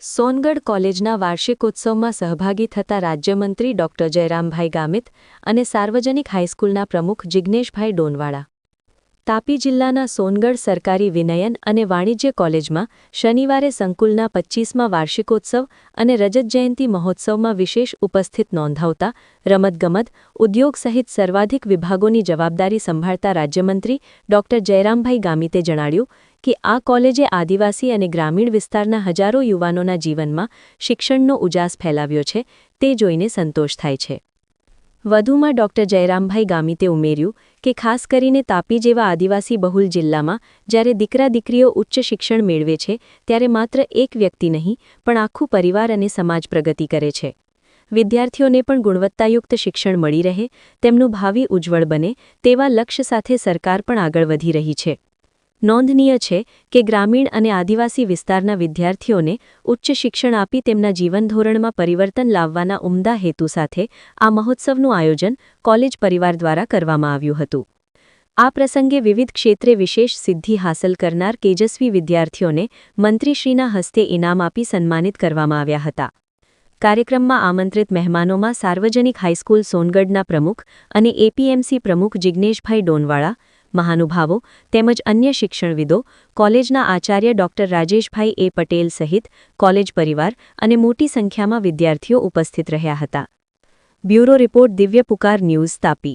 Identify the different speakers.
Speaker 1: સોનગઢ કોલેજના વાર્ષિકોત્સવમાં સહભાગી થતા રાજ્યમંત્રી ડોક્ટર જયરામભાઈ ગામિત અને સાર્વજનિક હાઈસ્કૂલના પ્રમુખ જિજ્ઞેશભાઈ ડોનવાળા. તાપી જિલ્લાના સોનગઢ સરકારી વિનયન અને વાણિજ્ય કોલેજમાં શનિવારે સંકુલના પચ્ચીસમાં વાર્ષિકોત્સવ અને રજત જયંતિ મહોત્સવમાં વિશેષ ઉપસ્થિત નોંધાવતા રમતગમત, ઉદ્યોગ સહિત સર્વાધિક વિભાગોની જવાબદારી સંભાળતા રાજ્યમંત્રી ડોક્ટર જયરામભાઈ ગામિતે જણાવ્યું કે આ કોલેજે આદિવાસી અને ગ્રામીણ વિસ્તારના હજારો યુવાનોના જીવનમાં શિક્ષણનો ઉજાસ ફેલાવ્યો છે, તે જોઈને સંતોષ થાય છે. વધુમાં ડોક્ટર જયરામભાઈ ગામિતે ઉમેર્યું કે ખાસ કરીને તાપી જેવા આદિવાસી બહુલ જિલ્લામાં જ્યારે દીકરા દીકરીઓ ઉચ્ચ શિક્ષણ મેળવે છે, ત્યારે માત્ર એક વ્યક્તિ નહીં, પણ આખું પરિવાર અને સમાજ પ્રગતિ કરે છે. વિદ્યાર્થીઓને પણ ગુણવત્તાયુક્ત શિક્ષણ મળી રહે, તેમનું ભાવિ ઉજ્જવળ બને, તેવા લક્ષ્ય સાથે સરકાર પણ આગળ વધી રહી છે. નોંધનીય છે કે ગ્રામીણ અને આદિવાસી વિસ્તારના વિદ્યાર્થીઓને ઉચ્ચ શિક્ષણ આપી તેમના જીવન ધોરણમાં પરિવર્તન લાવવાના ઉમદા હેતુ સાથે આ મહોત્સવનું આયોજન કોલેજ પરિવાર દ્વારા કરવામાં આવ્યું હતું. આ પ્રસંગે વિવિધ ક્ષેત્રે વિશેષ સિદ્ધિ હાંસલ કરનાર તેજસ્વી વિદ્યાર્થીઓને મંત્રીશ્રીના હસ્તે ઇનામ આપી સન્માનિત કરવામાં આવ્યા હતા. કાર્યક્રમમાં આમંત્રિત મહેમાનોમાં સાર્વજનિક હાઈસ્કૂલ સોનગઢના પ્રમુખ અને એપીએમસી પ્રમુખ જિજ્ઞેશભાઈ ડોનવાળા મહાનુભાવો તેમજ અન્ય શિક્ષણવિદો, કોલેજના આચાર્ય ડોક્ટર રાજેશભાઈ એ પટેલ સહિત કોલેજ પરિવાર અને મોટી સંખ્યામાં વિદ્યાર્થીઓ ઉપસ્થિત રહ્યા હતા. બ્યુરો રિપોર્ટ દિવ્ય પુકાર ન્યૂઝ તાપી.